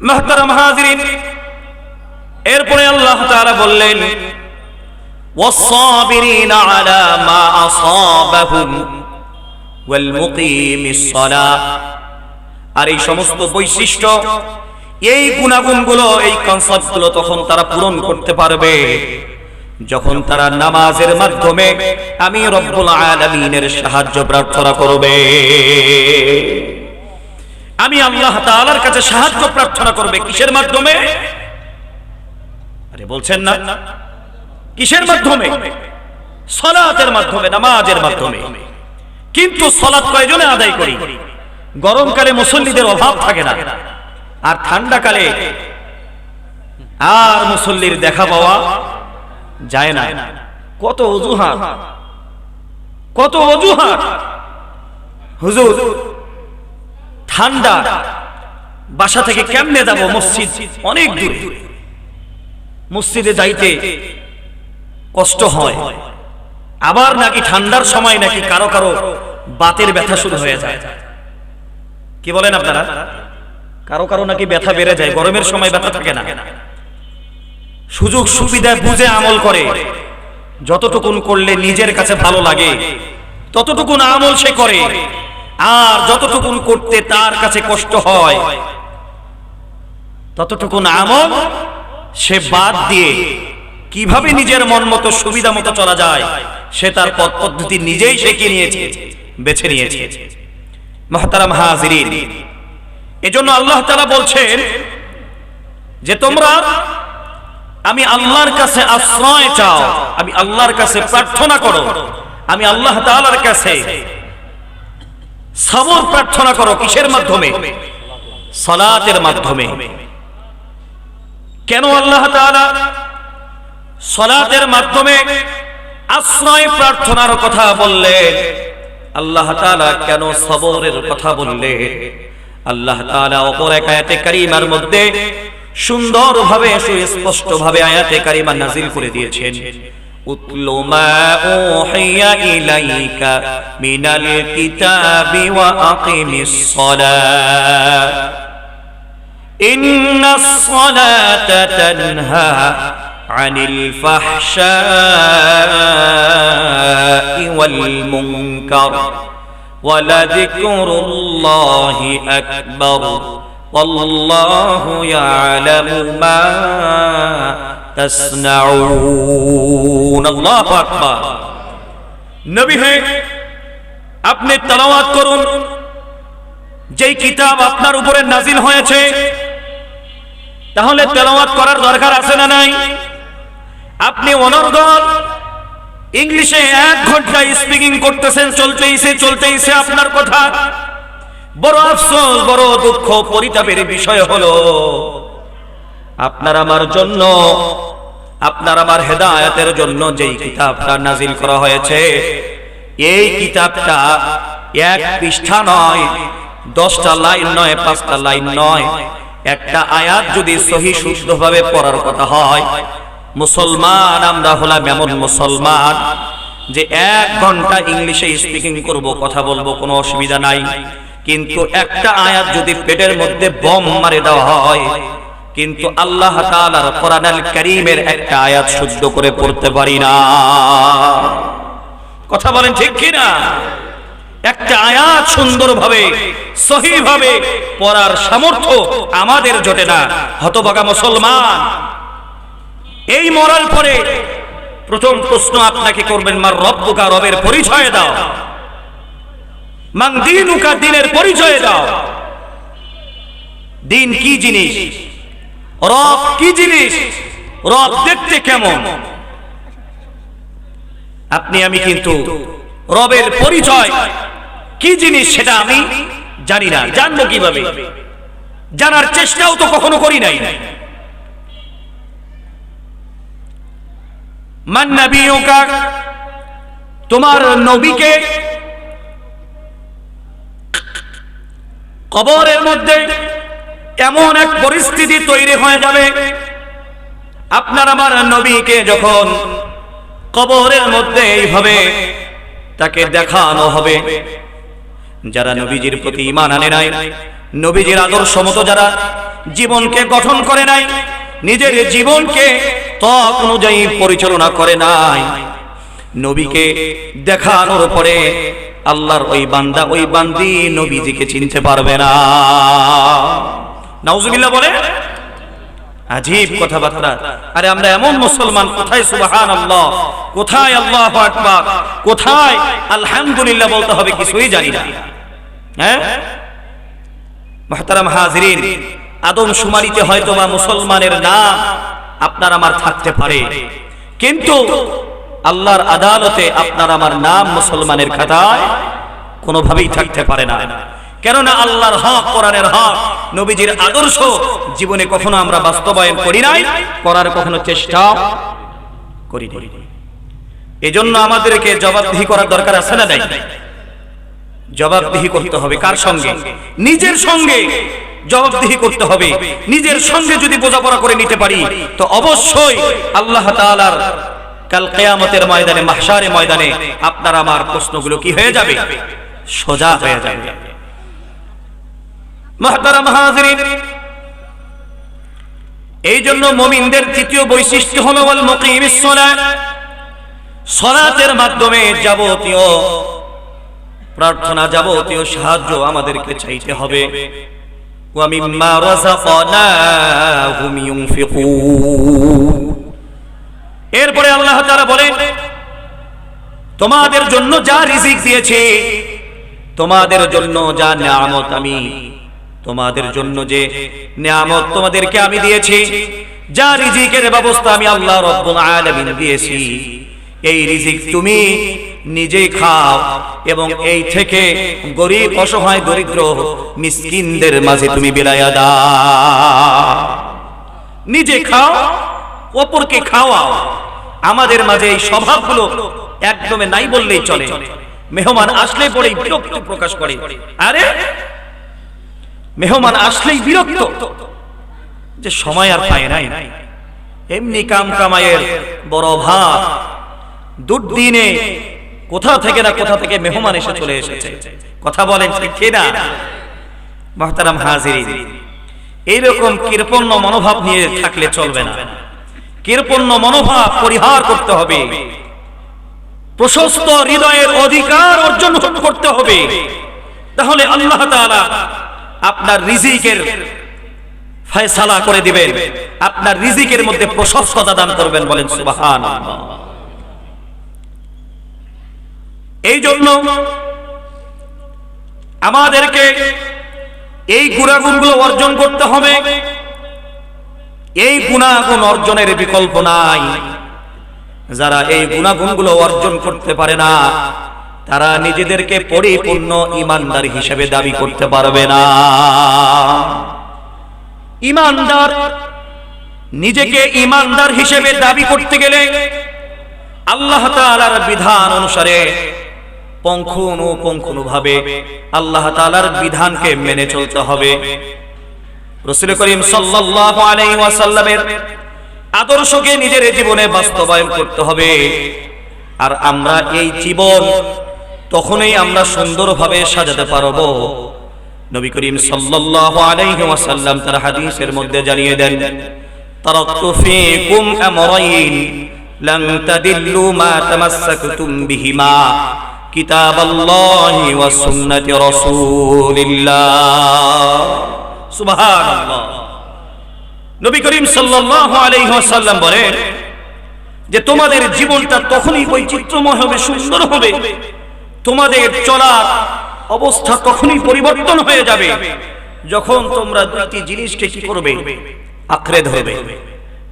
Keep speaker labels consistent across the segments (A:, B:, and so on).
A: মাহতারাম হাজিরিন এরপরে আল্লাহ তাআলা বললেন والصابرين على ما أصابهم والمقيم الصلاة আর এই সমস্ত বৈশিষ্ট্য এই গুণাগুণগুলো এই কনসেপ্টগুলো তখন তারা পূরণ করতে পারবে যখন তারা নামাজের মাধ্যমে আমি রব্বুল আলামিনের সাহায্য প্রার্থনা করবে আমি আল্লাহ তাআলার কাছে সাহায্য প্রার্থনা করবে। কিসের মাধ্যমে? আরে বলছেন না। কিসের মাধ্যমে? সলাতের মাধ্যমে, নামাজের মাধ্যমে। কিন্তু সলাৎ কয়জনে আদায় করি? গরমকালে মুসল্লিদের অভাব থাকে না। আর ঠান্ডাকালে আর মুসল্লির দেখা পাওয়া যায় না। কত অজুহাত। কত অজুহাত। হুজুর ঠান্ডা বাসা থেকে কেমনে যাব? মসজিদ অনেক দূরে। মসজিদে যাইতে কষ্ট হয়। আবার নাকি ঠান্ডার সময় নাকি কারও কারও বাতের ব্যথা শুরু হয়ে যায়। কি বলেন আপনারা? কারও কারও নাকি ব্যথা বেড়ে যায়, গরমের সময় ব্যথা থাকে না। সুযোগ সুবিধা বুঝে আমল করে। যতটুকুন করলে নিজের কাছে ভালো লাগে, ততটুকুন আমল সে করে। আর যতটুকুন করতে তার কাছে কষ্ট হয়, ততটুকুন আমল সে বাদ দিয়ে কীভাবে নিজের মন মতো সুবিধা মতো চলা যায়, সে তার পথ পদ্ধতি নিজেই শিখে নিয়েছে, বেছে নিয়েছে। মহতারাম হাজিরিন, এজন্য আল্লাহ তাআলা বলছেন যে তোমরা, আমি আল্লাহর কাছে আশ্রয় চাও, আমি আল্লাহর কাছে প্রার্থনা করো, আমি আল্লাহ তাআলার কাছে সবর প্রার্থনা করো কিসের মাধ্যমে? সালাতের মাধ্যমে। কেন আল্লাহ সলাতের মাধ্যমে আশ্রয় প্রার্থনার কথা বললেন আল্লাহ কেন সবরের কথা বললেন আল্লাহ অপর এক আয়াতে কারিমার মধ্যে সুন্দরভাবে সুস্পষ্ট ভাবে আয়াতে কারিমা নাজিল করে দিয়েছেন। أتل ما أوحي إليك من الكتاب وأقم الصلاة. إن الصلاة تنهى عن الفحشاء والمنكر ولذكر الله أكبر. والله يعلم ما নবী হ্যাঁ আপনি তালাওয়াত করুন। যেই কিতাব আপনার উপরে নাজিল হয়েছে, তাহলে তেলাওয়াত করার দরকার আছে না নাই? আপনি অনর্গল, ইংলিশে এক ঘণ্টা স্পিকিং করতেছেন চলতেইছে চলতেইছে আপনার কথা। বড় আফসোস, বড় দুঃখ, পরিতাপের বিষয় হলো আপনার আমার জন্য, আপনার আমার হেদায়েতের জন্য যেই কিতাবটা নাজিল করা হয়েছে, এই কিতাবটা এক পৃষ্ঠা নয়, দশটা লাইন নয়, পাঁচটা লাইন নয়, একটা আয়াত যদি সহি শুদ্ধভাবে পড়ার কথা হয়, মুসলমান আমরা হলাম এমন মুসলমান যে এক ঘণ্টা ইংলিশে স্পিকিং করব, কথা বলব, কোনো অসুবিধা নাই। কিন্তু একটা আয়াত যদি পেটের মধ্যে বম মারে দেওয়া হয় কিন্তু আল্লাহ কারীমের একটা আয়াত শুদ্ধ করে পড়তে পারি না। কথা বলেন ঠিক কি না একটা আয়াত সুন্দরভাবে, সহিভাবে পড়ার সামর্থ্য আমাদের জোটে না। হতভাগা মুসলমান, এই মরার পরে প্রথম প্রশ্ন আপনাকে করবেন, মার রব্বুকা রবের পরিচয় দাও। মাং দিনুকা দিনের পরিচয় দাও। দিন কি জিনিস? রব কি জিনিস? রব দেখতে কেমন? আপনি, আমি কিন্তু রবের পরিচয়। কি জিনিস সেটা আমি জানি না। জানব কীভাবে? জানার চেষ্টাও তো কখনো করি নাই। তোমার নবীকে কবরের মধ্যে এমন এক পরিস্থিতি তৈরি হয়ে যাবে। আপনার আমার নবীকে যখন কবরের মধ্যে এইভাবে তাকে দেখানো হবে। যারা নবীজির প্রতি ইমান আনে নাই, নবীজির আদর্শ মতো যারা জীবনকে গঠন করে নাই, নিজের জীবনকে তক অনুযায়ী পরিচালনা করে নাই, নবীকে দেখানোর পরে আল্লাহর ওই বান্দা, ওই বান্দি নবীজিকে চিনতে পারবে না। নাউজুবিল্লাহ বলে? আজীব কথাবার্তা। আরে আমরা এমন মুসলমান, কোথায় সুবাহান আল্লাহ কোথায় আল্লাহ আকবার? কোথায়? আলহামদুলিল্লাহ বলতে হবে, কিছুই জানি না। হ্যাঁ? মহতারাম হাজরিন, আদম শুমারিতে হয়তো বা মুসলমানের নাম আপনার আমার থাকতে পারে। কিন্তু আল্লাহর আদালতে আপনার আমার নাম মুসলমানের খাতায় কোনোভাবেই থাকতে পারে না। কেননা আল্লাহর হক কোরআনের হক। নবীজির আদর্শ জীবনে কখনো আমরা বাস্তবায়ন করি নাই, করার কখনো চেষ্টা করি নাই। এজন্য আমাদেরকে জবাবদিহি করার দরকার আছে না নাই? জবাবদিহি করতে হবে কার সঙ্গে? নিজের সঙ্গে জবাবদিহি করতে হবে। নিজের সঙ্গে যদি বোঝাপড়া করে নিতে পারি, তো অবশ্যই আল্লাহ তাআলার কাল কেয়ামতের ময়দানে, মাহশারে ময়দানে আপনার আমার প্রশ্নগুলো কি হয়ে যাবে? সোজা হয়ে যাবে। এই জন্য মমিনদের তৃতীয় বৈশিষ্ট্য হলো বল মুকিম সলাতের মাধ্যমে যাবতীয় প্রার্থনা, যাবতীয় সাহায্য আমাদেরকে চাইতে হবে। এরপরে আল্লাহ তারা বলেন, তোমাদের জন্য যা রিজিক দিয়েছে, তোমাদের জন্য যা নামত আমি তোমাদের জন্য যে নিয়ামত তোমাদেরকে আমি দিয়েছি যা রিজিকের ব্যবস্থা আমি আল্লাহ রব্বুল আলামিন দিয়েছি। এই রিজিক তুমি নিজেই খাও এবং এই থেকে গরিব অসহায় দরিদ্র মিসকিনদের মাঝে তুমি বিলায়া দাও। নিজে খাও অপরকে খাওয়াও। আমাদের মাঝে এই স্বভাবগুলো একদমে নাই বললেই চলে। মেহমান আসলে পরেই বিরক্ত প্রকাশ করে। আরে মেহমান আসলেই বিরক্ত। যে সময় আর পায় নাই। এমনি কাম কামাইয়ের বড় ভাব দুর্দিনে কোথা থেকে না কোথা থেকে মেহমান এসে চলে এসেছে। কথা বলেন ঠিক কিনা? মহতারাম হাজির এইরকম কৃপণ্য মনোভাব নিয়ে থাকলে চলবে না। কৃপণ্য মনোভাব পরিহার করতে হবে। প্রশস্ত হৃদয়ের অধিকার অর্জন করতে হবে। তাহলে আল্লাহ তাআলা আপনার রিজিকের ফয়সালা করে দিবেন। আপনার রিজিকের মধ্যে প্রশস্ততা দান করবেন বলেন সুবাহান এই জন্য আমাদেরকে এই গুণাগুণগুলো অর্জন করতে হবে। এই গুণাগুণ অর্জনের বিকল্প নাই। যারা এই গুণাগুণগুলো অর্জন করতে পারে না তারা নিজেদেরকে পরিপূর্ণ ইমানদার হিসেবে দাবি করতে পারবে না। ইমানদার নিজেকে ইমানদার হিসেবে দাবি করতে গেলে আল্লাহ তাআলার বিধান অনুসারে পঙ্খুনু ভাবে আল্লাহ তালার বিধানকে মেনে চলতে হবে। রসুল করিম ওয়াসাল্লামের আদর্শকে নিজের জীবনে বাস্তবায়ন করতে হবে। আর আমরা এই জীবন তখনই আমরা সুন্দরভাবে সাজাতে পারব। নবী করিম সাল্লাল্লাহু আলাইহি ওয়াসাল্লাম তার হাদিসের মধ্যে জানিয়ে দেন, তারাকতু ফীকুম আমরাইন, লান তাদিল্লু মা তামাসসাকতুম বিহিমা, কিতাবাল্লাহি ওয়া সুন্নাতি রাসূলিল্লাহ। সুবহানাল্লাহ। নবী করিম সাল্লাল্লাহু আলাইহি ওয়াসাল্লাম বলেন যে, তোমাদের জীবনটা তখনই বৈচিত্র্যময় হবে, সুন্দর হবে তোমাদের চলার অবস্থা তখনই পরিবর্তন হয়ে যাবে যখন তোমরা দুইটি জিনিসকে কি করবে? আঁকড়ে ধরবে।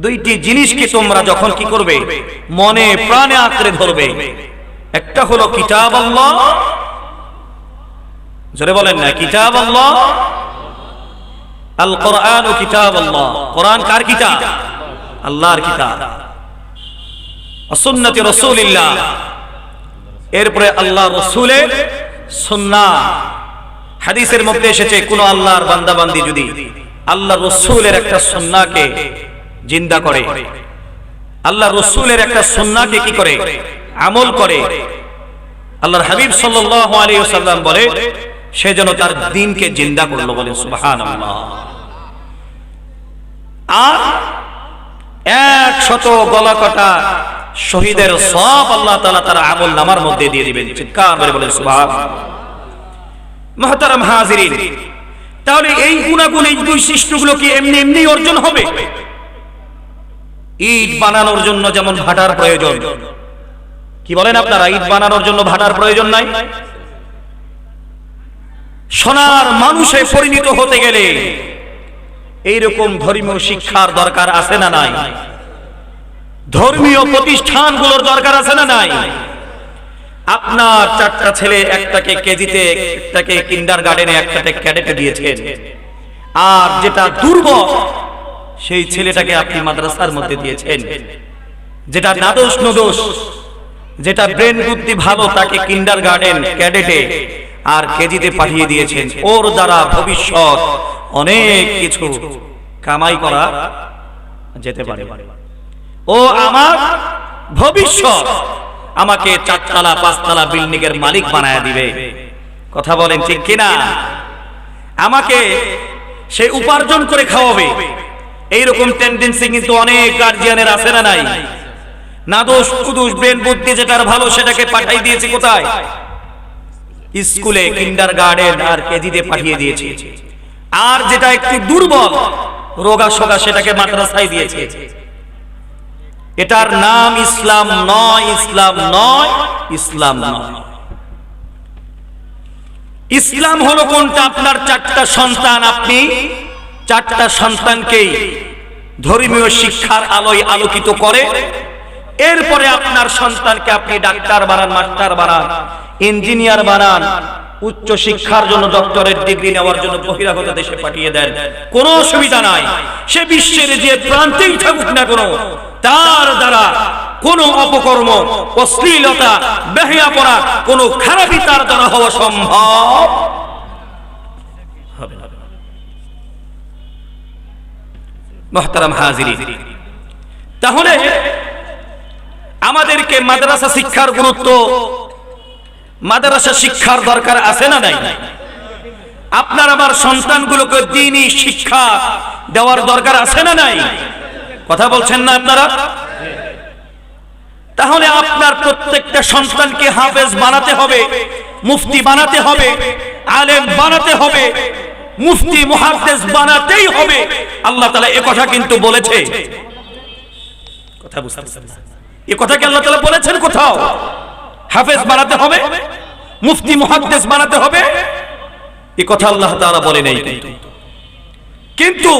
A: দুইটি জিনিসকে তোমরা যখন কি করবে? মনে প্রাণে আঁকড়ে ধরবে। একটা হলো কিতাব আল্লাহ। জোরে বলেন না, কিতাব আল্লাহ। আল কোরআন ও কিতাব আল্লাহ। কোরআন কার কিতাব? আল্লাহর কিতাব। সুন্নতি রসুলিল্লাহ। এরপরে আল্লাহ রসুলের সুন্না হাদিসের মধ্যে এসেছে, কোন আল্লাহর বান্দাবান্দি যদি আল্লাহ রসুলের একটা সুন্নাকে জিন্দা করে, আল্লাহ রসুলের একটা সুন্নাকে কি করে? আমল করে। আল্লাহর হাবিব আলাইহি বলে, সে যেন তার দিনকে জিন্দা করল বলে সুবহান আর এক শত গলা কটা শহীদের সব আল্লাহ তাআলা তার আমল নামার মধ্যে দিয়ে দিবেন। চিৎকার করে বলেন সুবহান মহতারাম হাজিরিন তাহলে এই গুণাগুণ এই বৈশিষ্ট্যগুলো কি এমনি এমনি অর্জন হবে? ইট বানানোর জন্য যেমন ভাটার প্রয়োজন। কি বলেন আপনারা ইট বানানোর জন্য ভাটার প্রয়োজন নাই? সোনার মানুষে পরিণত হতে গেলে এইরকম ধর্মীয় শিক্ষার দরকার আছে না নাই? ধর্মীয় প্রতিষ্ঠানগুলোর দরকার আছে না নাই? আপনার চারটা ছেলে একটাকে কেজিতে, একটাকে কিন্ডার গার্ডেনে, একটাকে ক্যাডেটে দিয়েছেন। আর যেটা দুর্বল, সেই ছেলেটাকে আপনি মাদ্রাসার মধ্যে দিয়েছেন। যেটা নাদোষ নদোষ, যেটা ব্রেন বুদ্ধি ভালো, তাকে কিন্ডার গার্ডেন, ক্যাডেটে আর কেজিতে পাঠিয়ে দিয়েছেন। ওর দ্বারা ভবিষ্যৎ অনেক কিছু কামাই করা যেতে পারে। ও আমার ভবিষ্যৎ। আমাকে চারতলা, পাঁচতলা বিল্ডিং এর মালিক বানায় দিবে। কথা বলেন ঠিক কিনা? আমাকে সে উপার্জন করে খাওয়াবে। এইরকম টেন্ডেন্সি কিন্তু অনেক গার্জিয়ানের আছে না নাই? না দোষ কুদুষ ব্রেন বুদ্ধি যেটার ভালো সেটাকে পাঠাই দিয়েছে কোথায়? স্কুলে কিন্ডার গার্ডেন আর কেজিতে পাঠিয়ে দিয়েছে। আর যেটা একটু দুর্বল রোগা সোগা সেটাকে মাদ্রাসায় দিয়েছে। এটার নাম ইসলাম নয় ইসলাম নয় ইসলাম নয়। ইসলাম হলো কোনটা? আপনার চারটা সন্তান। আপনি চারটা সন্তানকেই ধর্মীয় শিক্ষার আলোয় আলোকিত করে, এরপরে আপনার সন্তানকে আপনি ডাক্তার বানান, মাস্টার বানান, ইঞ্জিনিয়ার বানান উচ্চ শিক্ষার জন্য ডক্টরেট ডিগ্রি নেওয়ার জন্য বহিরাগত দেশে পাঠিয়ে দেন। কোনো অসুবিধা নাই। সে বিশ্বের যে প্রান্তেই থাকুক না কোনো, তার দ্বারা কোন অপকর্ম, অশ্লীলতা, বেহিয়াপনা, কোন খারাপই তার দ্বারা হওয়া সম্ভব মহতারাম হাজিরি তাহলে আমাদেরকে মাদ্রাসা শিক্ষার গুরুত্ব মাদ্রাসা শিক্ষার দরকার আছে না নাই? আপনার আমার সন্তানগুলোকে দিনই শিক্ষা দেওয়ার দরকার আছে না নাই? কথা বলছেন না আপনারা? তাহলে আপনার প্রত্যেকটা সন্তানকে হাফেজ বানাতে হবে, মুফতি বানাতে হবে, আলেম বানাতে হবে, মুফতি, মুহাদ্দেস বানাতেই হবে। আল্লাহ তাআলা এ কথা কিন্তু বলেছে। কথা বুঝতে পারছেন না? এ কথা কি আল্লাহ তাআলা বলেছেন কোথাও? হাফেজ বানাতে হবে, মুফতি মুহাদ্দেস বানাতে হবে। এ কথা আল্লাহ তাআলা বলে নাই। কিন্তু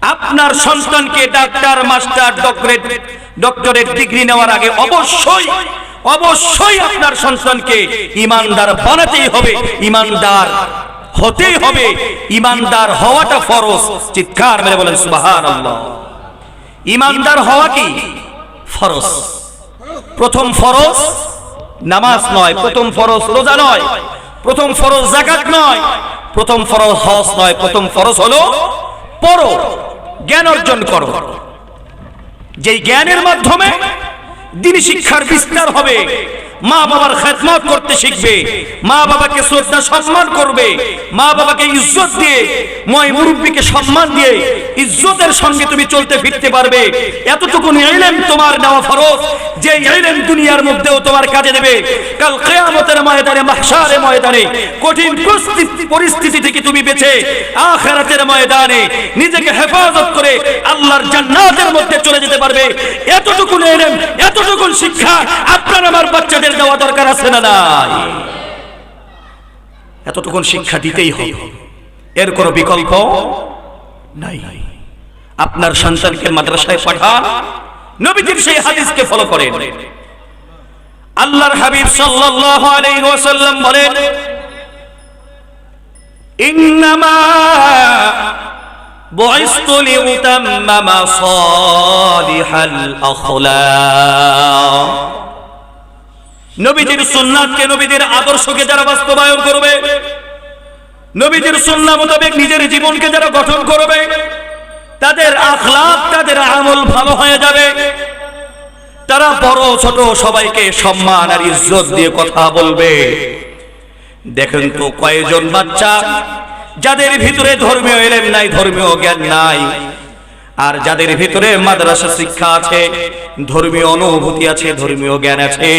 A: আপনার সন্তানকে doctor, master, doctorate doctorate degree নেওয়ার আগে অবশ্যই অবশ্যই আপনার সন্তানকে ইমানদার বানাতেই হবে। ইমানদার হতেই হবে। ইমানদার হওয়াটা ফরজ। চিৎকার মেরে বলেন, সুবহানাল্লাহ। ইমানদার হওয়া কি? ফরজ। প্রথম ফরজ নামাজ নয়, প্রথম ফরজ রোজা নয়, প্রথম ফরজ জাকাত নয়, প্রথম ফরজ হজ নয়, প্রথম ফরজ হলো পড়ো, জ্ঞান অর্জন করো। যেই জ্ঞানের মাধ্যমে দিন শিক্ষার বিস্তার হবে মা বাবার খেদমত করতে শিখবে। মা বাবাকে শ্রদ্ধা সম্মান করবে। মা বাবাকে ইজ্জত দিয়ে ময় মুরব্বীকে সম্মান দিয়ে ইজ্জতের সঙ্গে তুমি চলতে ফিরতে পারবে। এতটুকু ইলম তোমার নেওয়া ফরজ। যে ইলম দুনিয়ার মধ্যেও তোমার কাজে দেবে। কাল কিয়ামতের ময়দানে, মাহশারের ময়দানে, কঠিন পরিস্থিতি থেকে তুমি বেঁচে আখিরাতের ময়দানে নিজেকে হেফাজত করে আল্লাহর জান্নাতের মধ্যে চলে যেতে পারবে। এতটুকু ইলম এতটুকু শিক্ষা আপনার আমার বাচ্চাদের আমাদের দেওয়া দরকার আছে না নাই? এতটুকুন শিক্ষা দিতেই হবে। এর কোনো বিকল্প নাই। আপনার সন্তানকে মাদ্রাসায় পাঠান, নবীজির সেই হাদিসকে ফলো করেন। আল্লাহর হাবিব সাল্লাল্লাহু আলাইহি ওয়াসাল্লাম বলেন, ইন্নামা বুইস্তু লিউতাম্মামা সালিহাল আখলাক। নবীজির সুন্নাতকে নবীদের আদর্শকে যারা বাস্তবায়ন করবে, নবীজির সুন্নাহ মোতাবেক নিজের জীবনকে যারা গঠন করবে, তাদের আখলাক, তাদের আমল ভালো হয়ে যাবে। তারা বড় ছোট সবাইকে সম্মান আর ইজ্জত দিয়ে কথা বলবে। দেখেন তো কয়েকজন বাচ্চা যাদের ভিতরে ধর্মীয় এলেম নাই, ধর্মীয় জ্ঞান নাই, আর যাদের ভিতরে মাদ্রাসা শিক্ষা আছে, ধর্মীয় অনুভূতি আছে, ধর্মীয় জ্ঞান আছে।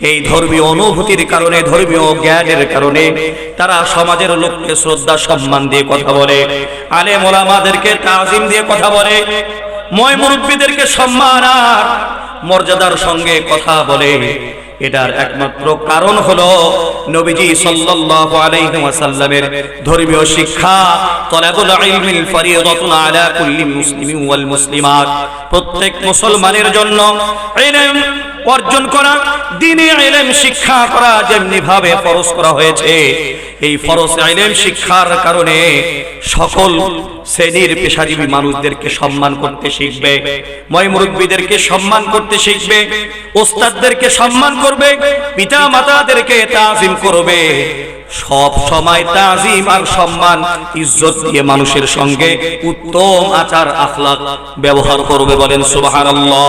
A: এই ধর্মীয় অনুভূতির কারণে, ধর্মীয় জ্ঞানের কারণে তারা সমাজের লোককে শ্রদ্ধা, সম্মান দিয়ে কথা বলে আলে মোলামাদেরকে তাজিম দিয়ে কথা বলে, ময় মুরব্বীদেরকে সম্মান আর মর্যাদার সঙ্গে কথা বলে। এটার একমাত্র কারণ হলো নবীজি ওয়াসাল্লামের ধর্মীয় শিক্ষা আলা প্রত্যেক মুসলমানের জন্য অর্জন করা, দিনে ইলম শিক্ষা করা যেমনি ভাবে ফরজ করা হয়েছে, এই ফরজ ইলম শিক্ষার কারণে সকল শ্রেণির পেশাজীবী মানুষদেরকে সম্মান করতে শিখবে, ময় মুরব্বীদেরকে সম্মান করতে শিখবে, ওস্তাদদেরকে সম্মান করবে পিতা মাতাদেরকে তাজিম করবে। সব সময় তাজিম আর সম্মান ইজ্জত দিয়ে মানুষের সঙ্গে উত্তম আচার আখলাক ব্যবহার করবে বলেন সুবহানাল্লাহ।